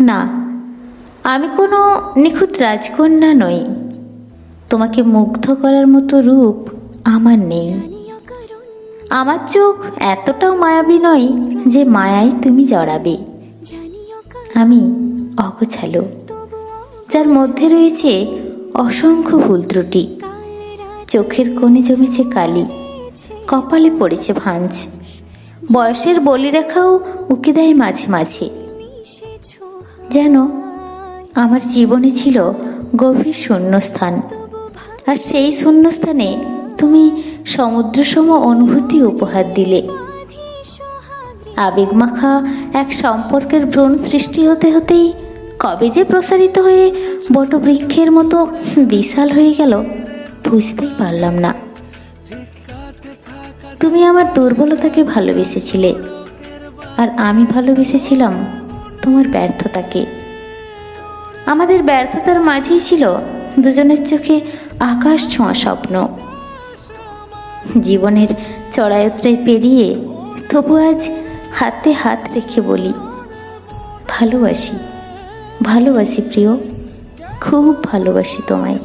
না, আমি কোনো নিখুঁত রাজকন্যা নই। তোমাকে মুগ্ধ করার মতো রূপ আমার নেই। আমার চোখ এতটাও মায়াবী নয় যে মায়ায় তুমি জড়াবে। আমি অগোছালো, যার মধ্যে রয়েছে অসংখ্য ভুল ত্রুটি। চোখের কোণে জমেছে কালি, কপালে পড়েছে ভাঁজ। বয়সের বলিরেখাও উকে দেয় মাঝে মাঝে। যেন আমার জীবনে ছিল গভীর শূন্যস্থান। আর সেই শূন্যস্থানে তুমি সমুদ্রসম অনুভূতি উপহার দিলে। আবেগমাখা এক সম্পর্কের ভ্রূণ সৃষ্টি হতে হতেই কবে যে প্রসারিত হয়ে বটবৃক্ষের মতো বিশাল হয়ে গেল, বুঝতেই পারলাম না। তুমি আমার দুর্বলতাকে ভালোবেসেছিলে, আর আমি ভালোবেসেছিলাম তোমার ব্যর্থতাকে আমাদের ব্যর্থতার মাঝেই ছিল দুজনের চোখে আকাশ ছোঁয়া স্বপ্ন। জীবনের চড়ায়ত্রায় পেরিয়ে তবু আজ হাতে হাত রেখে বলি, ভালোবাসি ভালোবাসি প্রিয়, খুব ভালোবাসি তোমায়।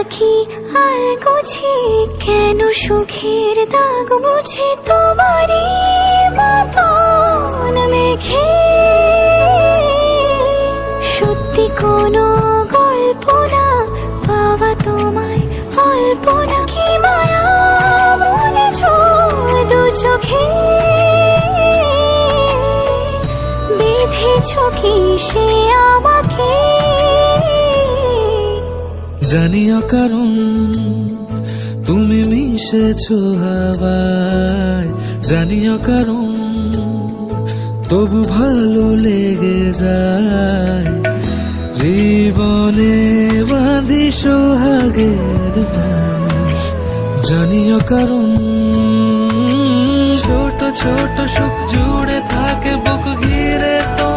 থাকি আর গুছি, কেন সুখের দাগ মুছে তোমারই মতন মেঘে? সত্যি কোনো গল্প না, পাওয়া তোমায় অল্প না কি মায়া মনে দু চোখে? বেঁধেছ কি সে আমাকে জানিও কারণ তুমি মিশেছো হাওয়ায় জানিও কারণ তবু ভালো লেগে যায় জীবনে বাঁধি সোহাগের। জানিও কারণ ছোট ছোট সুখ জুড়ে থাকে, বুক ঘিরে তোমাকে